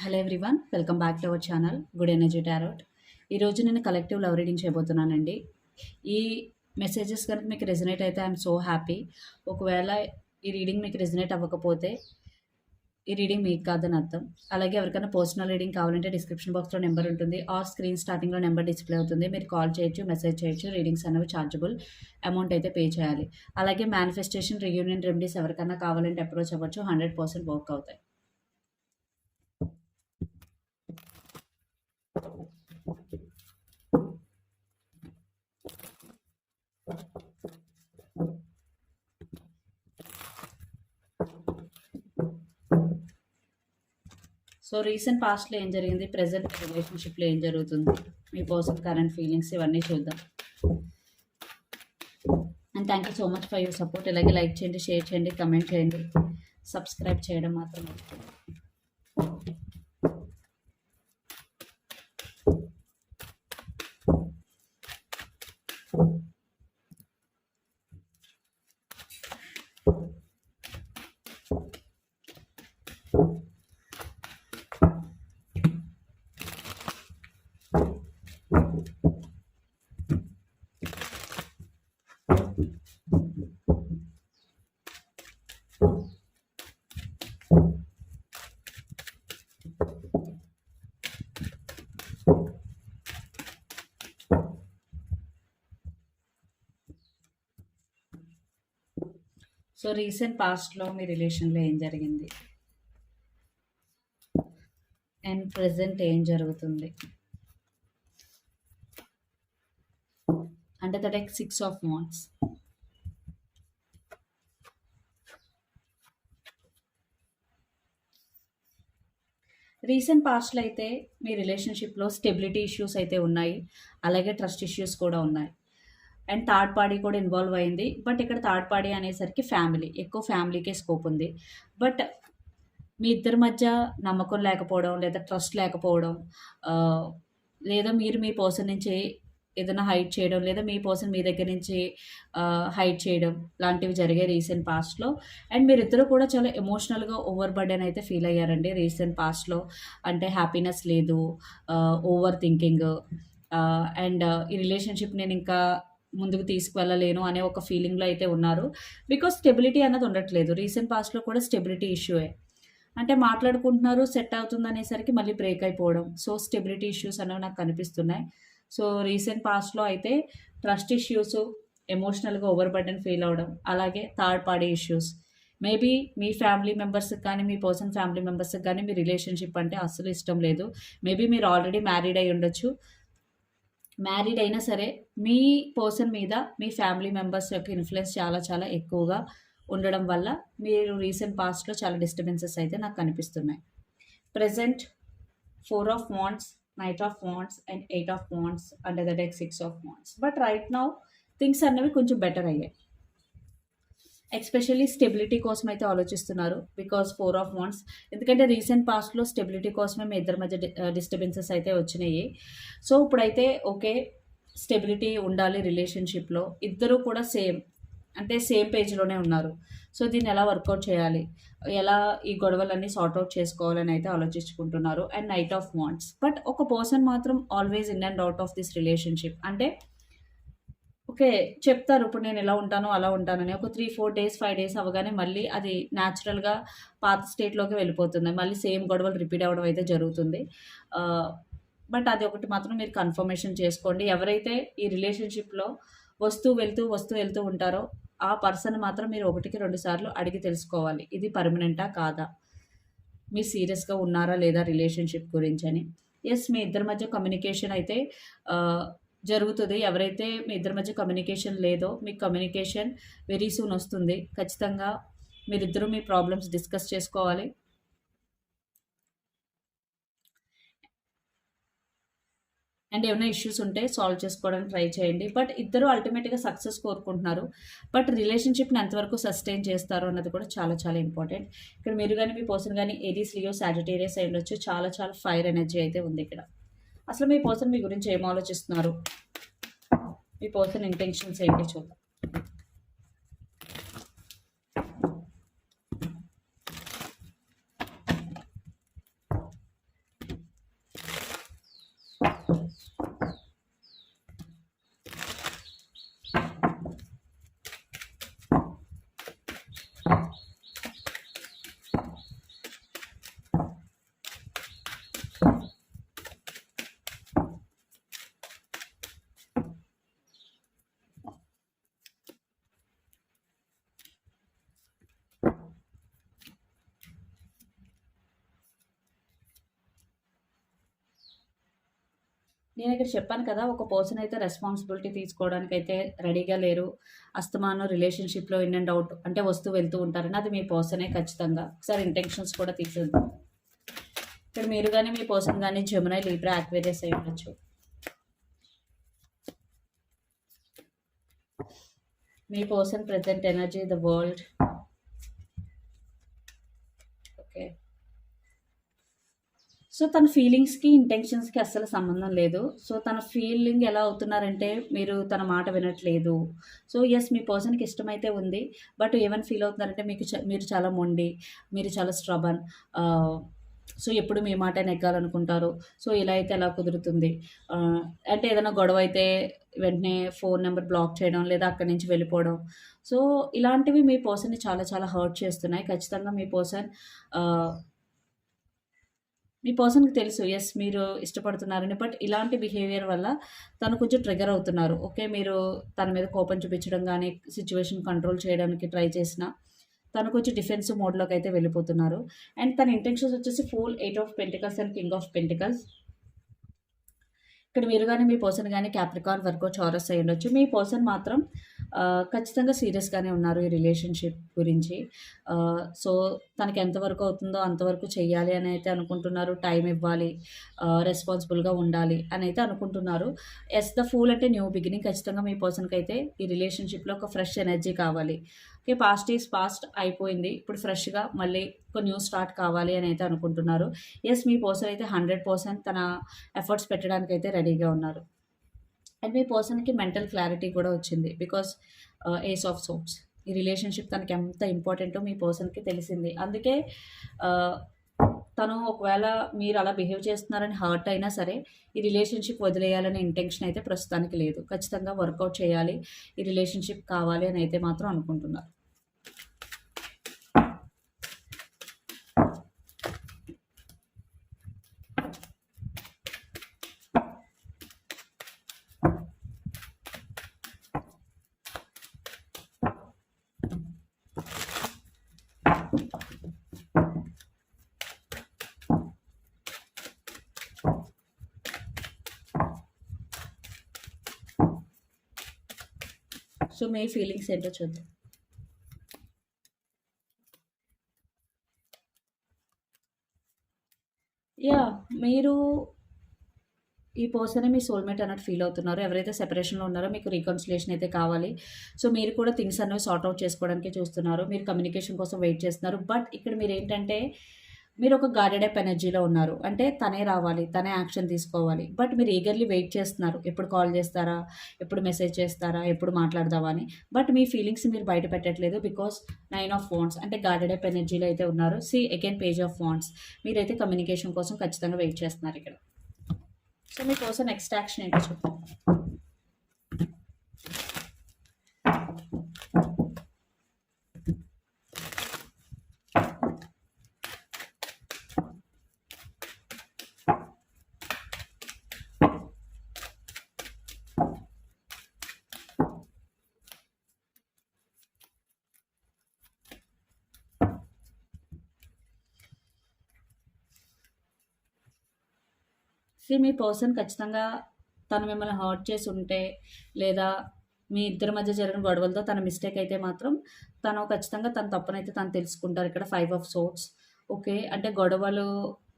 Hello everyone welcome back to our channel good energy tarot. ఈరోజు నేను collective love reading చేయబోతున్నానండి. ఈ messages కనుక మీకు రెజినేట్ అయితే ఐఎమ్ సో హ్యాపీ. ఒకవేళ ఈ రీడింగ్ మీకు రెజినేట్ అవ్వకపోతే ఈ రీడింగ్ మీకు కాదని అర్థం. అలాగే ఎవరికైనా పర్సనల్ రీడింగ్ కావాలంటే డిస్క్రిప్షన్ బాక్స్లో నెంబర్ ఉంటుంది. ఆ స్క్రీన్ స్టార్టింగ్లో నెంబర్ డిస్ప్లే అవుతుంది. మీరు కాల్ చేయొచ్చు మెసేజ్ చేయొచ్చు. రీడింగ్స్ అనేవి ఛార్జబుల్ అమౌంట్ అయితే పే చేయాలి. అలాగే మేనిఫెస్టేషన్ రియూనియన్ రెమెడీస్ ఎవరికైనా కావాలంటే అప్రోచ్ అవ్వచ్చు. హండ్రెడ్ పర్సెంట్ వర్క్ అవుతాయి. సో రీసెంట్ పాస్ట్లో ఏం జరిగింది? ప్రజెంట్ రిలేషన్షిప్లో ఏం జరుగుతుంది? మీ పర్సన్ కరెంట్ ఫీలింగ్స్ ఇవన్నీ చూద్దాం. And thank you so much for your support ఇలాగే లైక్ చేయండి షేర్ చేయండి కమెంట్ చేయండి. సబ్స్క్రైబ్ చేయడం మాత్రం సో రీసెంట్ పాస్ట్లో మీ రిలేషన్లో ఏం జరిగింది? అండ్ ప్రజెంట్ ఏం జరుగుతుంది? అంటే that six of wands recent పాస్ట్లో అయితే మీ రిలేషన్షిప్లో స్టెబిలిటీ ఇష్యూస్ అయితే ఉన్నాయి అలాగే ట్రస్ట్ ఇష్యూస్ కూడా ఉన్నాయి. అండ్ థర్డ్ పార్టీ కూడా ఇన్వాల్వ్ అయింది బట్ ఇక్కడ థర్డ్ పార్టీ అనేసరికి ఫ్యామిలీ ఎక్కువ ఫ్యామిలీకే స్కోప్ ఉంది. బట్ మీ ఇద్దరి మధ్య నమ్మకం లేకపోవడం లేదా ట్రస్ట్ లేకపోవడం లేదా మీరు మీ పర్సన్ నుంచి ఏదైనా హైడ్ చేయడం లేదా మీ పర్సన్ మీ దగ్గర నుంచి హైడ్ చేయడం లాంటివి జరిగాయి రీసెంట్ పాస్ట్లో అండ్ మీరిద్దరు కూడా చాలా ఎమోషనల్గా ఓవర్ బర్డెన్ అయితే ఫీల్ అయ్యారండి రీసెంట్ పాస్ట్లో అంటే హ్యాపీనెస్ లేదు ఓవర్ థింకింగ్ అండ్ ఈ రిలేషన్షిప్ నేను ఇంకా ముందుకు తీసుకువెళ్ళలేను అనే ఒక ఫీలింగ్లో అయితే ఉన్నారు. బికాస్ స్టెబిలిటీ అన్నది ఉండట్లేదు. రీసెంట్ పాస్ట్లో కూడా స్టెబిలిటీ ఇష్యూయే అంటే మాట్లాడుకుంటున్నారు సెట్ అవుతుంది అనేసరికి మళ్ళీ బ్రేక్ అయిపోవడం. సో స్టెబిలిటీ ఇష్యూస్ అనేవి నాకు కనిపిస్తున్నాయి. సో రీసెంట్ పాస్ట్లో అయితే ట్రస్ట్ ఇష్యూస్ ఎమోషనల్గా ఓవర్ బర్డెన్ ఫీల్ అవ్వడం అలాగే థర్డ్ పార్టీ ఇష్యూస్. మేబీ మీ ఫ్యామిలీ మెంబర్స్కి కానీ మీ పర్సన్ ఫ్యామిలీ మెంబర్స్కి కానీ మీ రిలేషన్షిప్ అంటే అస్సలు ఇష్టం లేదు. మేబీ మీరు ఆల్రెడీ మ్యారీడ్ అయి ఉండొచ్చు. మ్యారీడ్ అయినా సరే మీ పర్సన్ మీద మీ ఫ్యామిలీ మెంబర్స్ యొక్క ఇన్ఫ్లుయెన్స్ చాలా చాలా ఎక్కువగా ఉండడం వల్ల మీరు రీసెంట్ పాస్ట్లో చాలా డిస్టర్బెన్సెస్ అయితే నాకు కనిపిస్తున్నాయి. Present four of wands knight of wands and eight of wands and other deck six of wands but right now things అనేవి కొంచెం బెటర్ అయ్యాయి. ఎక్స్పెషల్లీ స్టెబిలిటీ కోసం అయితే ఆలోచిస్తున్నారు బికాస్ ఫోర్ ఆఫ్ వాండ్స్ ఎందుకంటే రీసెంట్ పాస్ట్లో స్టెబిలిటీ కోసమే మీ ఇద్దరి మధ్య డిస్టర్బెన్సెస్ uh, అయితే వచ్చినాయి. సో ఇప్పుడైతే ఓకే స్టెబిలిటీ ఉండాలి రిలేషన్షిప్లో ఇద్దరు కూడా సేమ్ అంటే సేమ్ పేజ్లోనే ఉన్నారు. సో దీన్ని ఎలా వర్కౌట్ చేయాలి? ఎలా ఈ గొడవలన్నీ సార్ట్అవుట్ చేసుకోవాలని అయితే ఆలోచించుకుంటున్నారు. And knight of wands. But ఒక పర్సన్ మాత్రం always in and out of this relationship. అంటే ఓకే చెప్తారు. ఇప్పుడు నేను ఎలా ఉంటానో అలా ఉంటానని. ఒక three four days five days అవగానే మళ్ళీ అది న్యాచురల్గా పాత స్టేట్లోకి వెళ్ళిపోతుంది. మళ్ళీ సేమ్ గొడవలు రిపీట్ అవ్వడం అయితే జరుగుతుంది. బట్ అది ఒకటి మాత్రం మీరు కన్ఫర్మేషన్ చేసుకోండి. ఎవరైతే ఈ రిలేషన్షిప్లో వస్తూ వెళ్తూ వస్తూ వెళ్తూ ఉంటారో ఆ పర్సన్ మాత్రం మీరు ఒకటికి రెండు సార్లు అడిగి తెలుసుకోవాలి. ఇది పర్మనెంటా కాదా? మీరు సీరియస్గా ఉన్నారా లేదా రిలేషన్షిప్ గురించి అని. ఎస్ మీ ఇద్దరి మధ్య కమ్యూనికేషన్ అయితే జరుగుతుంది. ఎవరైతే మీ ఇద్దరి మధ్య కమ్యూనికేషన్ లేదో మీకు కమ్యూనికేషన్ వెరీ సూన్ వస్తుంది. ఖచ్చితంగా మీరిద్దరూ మీ ప్రాబ్లమ్స్ డిస్కస్ చేసుకోవాలి. అండ్ ఏమైనా ఇష్యూస్ ఉంటే సాల్వ్ చేసుకోవడానికి ట్రై చేయండి. బట్ ఇద్దరు అల్టిమేట్గా సక్సెస్ కోరుకుంటున్నారు. బట్ రిలేషన్షిప్ని ఎంతవరకు సస్టైన్ చేస్తారు అన్నది కూడా చాలా చాలా ఇంపార్టెంట్ ఇక్కడ మీరు కానీ మీ పర్సన్ కానీ ఏరీస్ లియో సాజిటేరియస్ అయి ఉండొచ్చు. చాలా చాలా ఫైర్ ఎనర్జీ అయితే ఉంది ఇక్కడ. అసలు మీ పర్సన్ మీ గురించి ఏం ఆలోచిస్తున్నారు? మీ పర్సన్ ఇంటెన్షన్స్ ఏంటి చూద్దాం. నేను ఇక్కడ చెప్పాను కదా ఒక పర్సన్ అయితే రెస్పాన్సిబిలిటీ తీసుకోవడానికి అయితే రెడీగా లేరు. అస్తమానం రిలేషన్షిప్లో ఇన్ అండ్ అవుట్ అంటే వస్తూ వెళ్తూ ఉంటారని అది మీ పర్సనే ఖచ్చితంగా. ఒకసారి ఇంటెన్షన్స్ కూడా తీసేద్దాం. ఇక్కడ మీరు కానీ మీ పర్సన్ కానీ జమునై లీబ్రా యాక్వేరియస్ అయి ఉండొచ్చు. మీ person present energy the world okay so తన ఫీలింగ్స్కి ఇంటెన్షన్స్కి అస్సలు సంబంధం లేదు. సో తన ఫీలింగ్ ఎలా అవుతున్నారంటే మీరు తన మాట వినట్లేదు. సో ఎస్ మీ పర్సన్కి ఇష్టమైతే ఉంది. బట్ ఏమని ఫీల్ అవుతున్నారంటే మీకు చ- మీరు చాలా మొండి మీరు చాలా స్ట్రబన్ సో ఎప్పుడు మీ మాట నెగ్గాలనుకుంటారు. సో ఇలా అయితే ఎలా కుదురుతుంది. అంటే ఏదైనా గొడవ అయితే వెంటనే ఫోన్ నెంబర్ బ్లాక్ చేయడం లేదా అక్కడి నుంచి వెళ్ళిపోవడం. సో ఇలాంటివి మీ పర్సన్ని చాలా చాలా హర్ట్ చేస్తున్నాయి. ఖచ్చితంగా మీ పర్సన్ మీ పర్సన్కి తెలుసు ఎస్ మీరు ఇష్టపడుతున్నారని బట్ ఇలాంటి బిహేవియర్ వల్ల తను కొంచెం ట్రిగర్ అవుతున్నారు. ఓకే మీరు తన మీద కోపం చూపించడం కానీ సిచ్యువేషన్ కంట్రోల్ చేయడానికి ట్రై చేసినా తను కొంచెం డిఫెన్సివ్ మోడ్లోకి అయితే వెళ్ళిపోతున్నారు. అండ్ తన ఇంటెన్షన్స్ వచ్చేసి full eight of pentacles and king of pentacles. ఇక్కడ మీరు కానీ మీ పర్సన్ కానీ క్యాప్రికాన్ వర్కో చారస్ అయి ఉండొచ్చు మీ పర్సన్ మాత్రం ఖచ్చితంగా సీరియస్గానే ఉన్నారు ఈ రిలేషన్షిప్ గురించి. సో తనకి ఎంతవరకు అవుతుందో అంతవరకు చెయ్యాలి అని అయితే అనుకుంటున్నారు. టైం ఇవ్వాలి రెస్పాన్సిబుల్గా ఉండాలి అని అయితే అనుకుంటున్నారు. ఎస్ ద ఫూల్ అంటే న్యూ బిగినింగ్ ఖచ్చితంగా మీ పర్సన్కి అయితే ఈ రిలేషన్షిప్లో ఒక ఫ్రెష్ ఎనర్జీ కావాలి. ఓకే పాస్ట్ ఈజ్ పాస్ట్ అయిపోయింది. ఇప్పుడు ఫ్రెష్గా మళ్ళీ ఒక న్యూ స్టార్ట్ కావాలి అని అయితే అనుకుంటున్నారు. ఎస్ మీ పర్సన్ అయితే హండ్రెడ్ పర్సెంట్ తన ఎఫర్ట్స్ పెట్టడానికి అయితే రెడీగా ఉన్నారు. అండ్ మీ పర్సన్కి మెంటల్ క్లారిటీ కూడా వచ్చింది. Because ace of swords. ఈ రిలేషన్షిప్ తనకి ఎంత ఇంపార్టెంటో మీ పర్సన్కి తెలిసింది. అందుకే తను ఒకవేళ మీరు అలా బిహేవ్ చేస్తున్నారని హర్ట్ అయినా సరే ఈ రిలేషన్షిప్ వదిలేయాలనే ఇంటెన్షన్ అయితే ప్రస్తుతానికి లేదు. ఖచ్చితంగా వర్కౌట్ చేయాలి. ఈ రిలేషన్షిప్ కావాలి అని అయితే మాత్రం అనుకుంటున్నారు. సో మీ ఫీలింగ్స్ ఏంటో చూద్దాం. యా మీరు ఈ పర్సనే మీ సోల్మేట్ అన్నట్టు ఫీల్ అవుతున్నారు. ఎవరైతే సెపరేషన్లో ఉన్నారో మీకు రీకన్సిలేషన్ అయితే కావాలి. సో మీరు కూడా థింగ్స్ అనేవి సార్ట్ అవుట్ చేసుకోవడానికి చూస్తున్నారు. మీరు కమ్యూనికేషన్ కోసం వెయిట్ చేస్తున్నారు. బట్ ఇక్కడ మీరు ఏంటంటే మీరు ఒక గార్డెడ్ అప్ ఎనర్జీలో ఉన్నారు. అంటే తనే రావాలి తనే యాక్షన్ తీసుకోవాలి. బట్ మీరు ఈగర్లీ వెయిట్ చేస్తున్నారు. ఎప్పుడు కాల్ చేస్తారా? ఎప్పుడు మెసేజ్ చేస్తారా? ఎప్పుడు మాట్లాడదామా అని. బట్ మీ ఫీలింగ్స్ మీరు బయట పెట్టట్లేదు బికాస్ నైన్ ఆఫ్ ఫోన్స్ అంటే గార్డెడ్ అప్ ఎనర్జీలో అయితే ఉన్నారు. See again page of phones మీరైతే కమ్యూనికేషన్ కోసం ఖచ్చితంగా వెయిట్ చేస్తున్నారు ఇక్కడ. సో మీకోసం నెక్స్ట్ యాక్షన్ ఏంటో చెప్తాను సి మీ పర్సన్ ఖచ్చితంగా తను మిమ్మల్ని హర్ట్ చేసి ఉంటే లేదా మీ ఇద్దరి మధ్య జరిగిన గొడవలతో తన మిస్టేక్ అయితే మాత్రం తను ఖచ్చితంగా తన తప్పునైతే తను తెలుసుకుంటారు. ఇక్కడ ఫైవ్ ఆఫ్ సోట్స్ ఓకే అంటే గొడవలు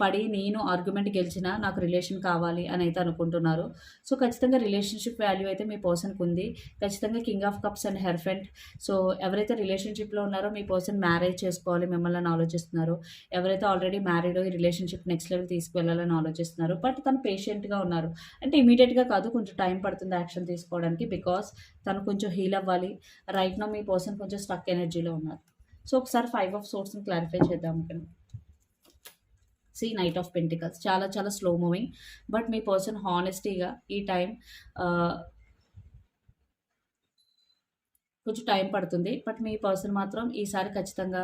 పడి నేను ఆర్గ్యుమెంట్ గెలిచినా నాకు రిలేషన్ కావాలి అని అయితే అనుకుంటున్నారు. సో ఖచ్చితంగా రిలేషన్షిప్ వాల్యూ అయితే మీ పర్సన్కి ఉంది ఖచ్చితంగా king of cups and hierophant so ఎవరైతే రిలేషన్షిప్లో ఉన్నారో మీ పర్సన్ మ్యారేజ్ చేసుకోవాలి మిమ్మల్ని ఆలోచిస్తున్నారో ఆలోచిస్తున్నారు. ఎవరైతే ఆల్రెడీ మ్యారీడ్ ఈ రిలేషన్షిప్ నెక్స్ట్ లెవెల్ తీసుకువెళ్ళాలని ఆలోచిస్తున్నారు. బట్ తను పేషెంట్గా ఉన్నారు. అంటే ఇమీడియట్గా కాదు కొంచెం టైం పడుతుంది యాక్షన్ తీసుకోవడానికి బికాస్ తను కొంచెం హీల్ అవ్వాలి. రైట్ నో మీ పర్సన్ కొంచెం స్టక్ ఎనర్జీలో ఉన్నారు. సో ఒకసారి ఫైవ్ ఆఫ్ సోర్స్ని క్లారిఫై చేద్దాం ఇక్కడ సి నైట్ ఆఫ్ పెంటికల్స్ చాలా చాలా స్లో మూవింగ్ బట్ మీ పర్సన్ హానెస్టీగా ఈ టైం కొంచెం టైం పడుతుంది. బట్ మీ పర్సన్ మాత్రం ఈసారి ఖచ్చితంగా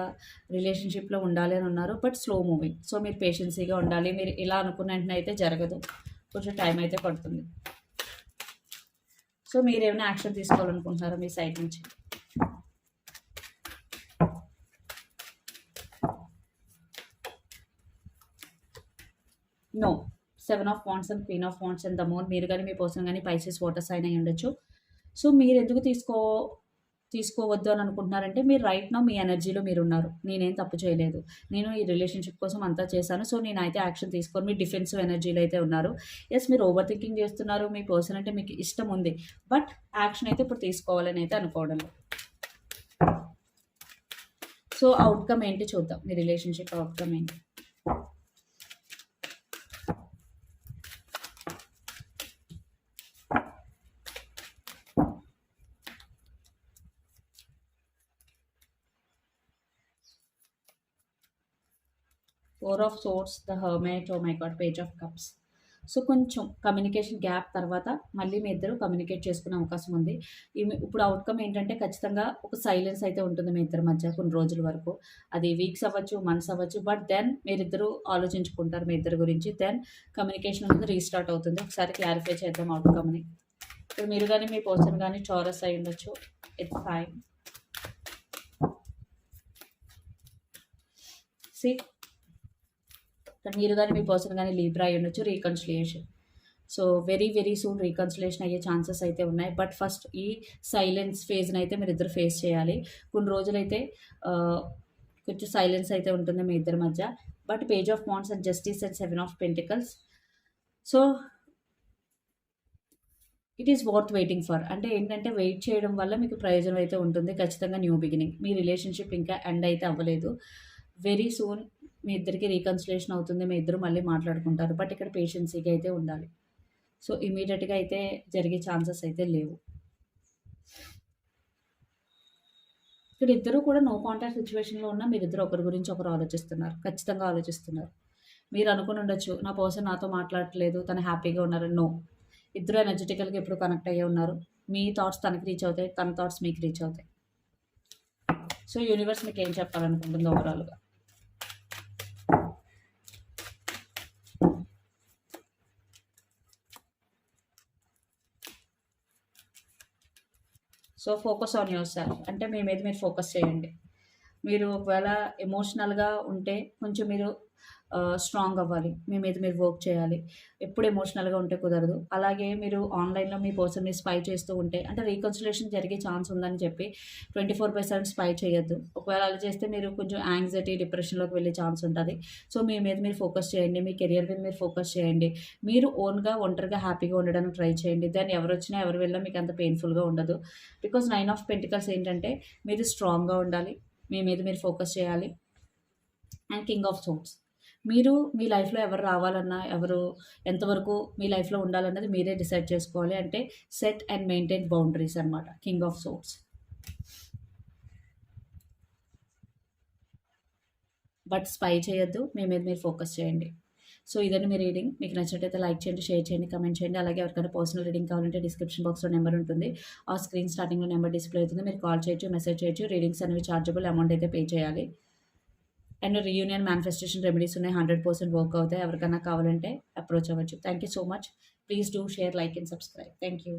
రిలేషన్షిప్లో ఉండాలి అని ఉన్నారు. బట్ స్లో మూవింగ్ సో మీరు పేషెన్సీగా ఉండాలి. మీరు ఇలా అనుకున్న వెంటనే అయితే జరగదు. కొంచెం టైం అయితే పడుతుంది. సో మీరు ఏమైనా యాక్షన్ తీసుకోవాలనుకుంటున్నారా మీ సైడ్ నుంచి? No seven of wands and queen of wands and the moon మీరు కానీ మీ పర్సన్ కానీ పైసెస్ వాటర్ సైన్ అయి ఉండొచ్చు. సో మీరు ఎందుకు తీసుకో తీసుకోవద్దు అని అనుకుంటున్నారంటే మీరు రైట్ నా మీ ఎనర్జీలో మీరు ఉన్నారు నేనేం తప్పు చేయలేదు. నేను ఈ రిలేషన్షిప్ కోసం అంతా చేశాను. సో నేనైతే యాక్షన్ తీసుకొని మీ డిఫెన్సివ్ ఎనర్జీలో అయితే ఉన్నారు. ఎస్ మీరు ఓవర్ థింకింగ్ చేస్తున్నారు. మీ పర్సన్ అంటే మీకు ఇష్టం ఉంది. బట్ యాక్షన్ అయితే ఇప్పుడు తీసుకోవాలని అయితే అనుకోవడం సో అవుట్కమ్ ఏంటి చూద్దాం. మీ రిలేషన్షిప్ అవుట్కమ్ ఏంటి? Four of swords the hermit oh my god page of cups. So కొంచెం కమ్యూనికేషన్ గ్యాప్ తర్వాత మళ్ళీ మీ ఇద్దరు కమ్యూనికేట్ చేసుకునే అవకాశం ఉంది. ఇప్పుడు అవుట్కమ్ ఏంటంటే ఖచ్చితంగా ఒక సైలెన్స్ అయితే ఉంటుంది మీ ఇద్దరి మధ్య కొన్ని రోజుల వరకు. అది వీక్స్ అవ్వచ్చు మంత్స్ అవ్వచ్చు బట్ దెన్ మీరిద్దరు ఆలోచించుకుంటారు మీ ఇద్దరి గురించి. దెన్ కమ్యూనికేషన్ అనేది రీస్టార్ట్ అవుతుంది. ఒకసారి క్లారిఫై చేద్దాం అవుట్కమ్ని ఇప్పుడు మీరు కానీ మీ పర్సన్ కానీ చారస్ అయి ఉండొచ్చు. ఇట్స్ ఫైన్ సి మీరు కానీ మీ పర్సన్ కానీ లీబ్రా అయి ఉండొచ్చు reconciliation. So very very soon reconciliation అయ్యే ఛాన్సెస్ అయితే ఉన్నాయి. బట్ ఫస్ట్ ఈ సైలెన్స్ ఫేజ్ని అయితే మీరు ఇద్దరు ఫేస్ చేయాలి. కొన్ని రోజులైతే కొంచెం సైలెన్స్ అయితే ఉంటుంది మీ ఇద్దరి మధ్య. But page of wands and justice and seven of pentacles. So it is worth waiting for అంటే ఏంటంటే వెయిట్ చేయడం వల్ల మీకు ప్రయోజనం అయితే ఉంటుంది. ఖచ్చితంగా న్యూ బిగినింగ్. మీ రిలేషన్షిప్ ఇంకా ఎండ్ అయితే అవ్వలేదు. వెరీ సూన్ మీ ఇద్దరికి రీకన్సిలేషన్ అవుతుంది మీ ఇద్దరు మళ్ళీ మాట్లాడుకుంటారు. బట్ ఇక్కడ పేషెన్సీగా అయితే ఉండాలి. సో ఇమీడియట్గా అయితే జరిగే ఛాన్సెస్ అయితే లేవు. ఇక్కడ ఇద్దరు కూడా నో కాంటాక్ట్ సిచ్యువేషన్లో ఉన్న మీరిద్దరు ఒకరి గురించి ఒకరు ఆలోచిస్తున్నారు. ఖచ్చితంగా ఆలోచిస్తున్నారు. మీరు అనుకుని ఉండొచ్చు నా పర్సన్ నాతో మాట్లాడట్లేదు తను హ్యాపీగా ఉన్నారు నో. ఇద్దరు ఎనర్జెటికల్గా ఎప్పుడు కనెక్ట్ అయ్యే ఉన్నారు. మీ థాట్స్ తనకి రీచ్ అవుతాయి తన థాట్స్ మీకు రీచ్ అవుతాయి. సో యూనివర్స్ మీకు ఏం చెప్పాలనుకుంటుంది ఓవరాల్గా so focus on yourself. అంటే మీ మీద మీరు ఫోకస్ చేయండి. మీరు ఒకవేళ ఎమోషనల్గా ఉంటే కొంచెం మీరు స్ట్రాంగ్ అవ్వాలి. మీ మీద మీరు వర్క్ చేయాలి. ఎప్పుడు ఎమోషనల్గా ఉంటే కుదరదు. అలాగే మీరు ఆన్లైన్లో మీ పర్సన్ని స్పై చేస్తూ ఉంటే అంటే రీకన్సిలేషన్ జరిగే ఛాన్స్ ఉందని చెప్పి twenty four by seven spy చేయొద్దు. ఒకవేళ అలా చేస్తే మీరు కొంచెం యాంగ్జైటీ డిప్రెషన్లోకి వెళ్ళే ఛాన్స్ ఉంటుంది. సో మీ మీద మీరు ఫోకస్ చేయండి. మీ కెరియర్ మీద మీరు ఫోకస్ చేయండి. మీరు ఓన్గా ఒంటరిగా హ్యాపీగా ఉండడానికి ట్రై చేయండి. దాన్ని ఎవరు వచ్చినా ఎవరు వెళ్ళినా మీకు అంత పెయిన్ఫుల్గా ఉండదు. బికాస్ నైన్ ఆఫ్ పెంటికల్స్ ఏంటంటే మీరు స్ట్రాంగ్గా ఉండాలి. మీ మీద మీరు ఫోకస్ చేయాలి. అండ్ కింగ్ ఆఫ్ సోట్స్ మీరు మీ లైఫ్లో ఎవరు రావాలన్నా ఎవరు ఎంతవరకు మీ లైఫ్లో ఉండాలన్నది మీరే డిసైడ్ చేసుకోవాలి. అంటే సెట్ అండ్ మెయింటైన్ బౌండరీస్ అనమాట king of swords but spy చేయొద్దు. మీ మీద మీరు ఫోకస్ చేయండి. సో ఇదని మీ రీడింగ్. మీకు నచ్చినట్టయితే లైక్ చేయండి షేర్ చేయండి కమెంట్ చేయండి. అలాగే ఎవరికైనా పర్సనల్ రీడింగ్ కావాలంటే డిస్క్రిప్షన్ బాక్స్లో నెంబర్ ఉంటుంది. ఆ స్క్రీన్ స్టార్టింగ్లో నెంబర్ డిస్ప్లే అవుతుంది. మీరు కాల్ చేయొచ్చు మెసేజ్ చేయొచ్చు. రీడింగ్స్ అనేవి చార్జబుల్ అమౌంట్ అయితే పే చేయాలి. అండ్ రీయూనియన్ మేనిఫెస్టేషన్ రెమెడీస్ ఉన్నాయి. హండ్రెడ్ పర్సెంట్ వర్క్ అవుతాయి. ఎవరికైనా కావాలంటే అప్రోచ్ అవ్వచ్చు. Thank you so much please do share like and subscribe thank you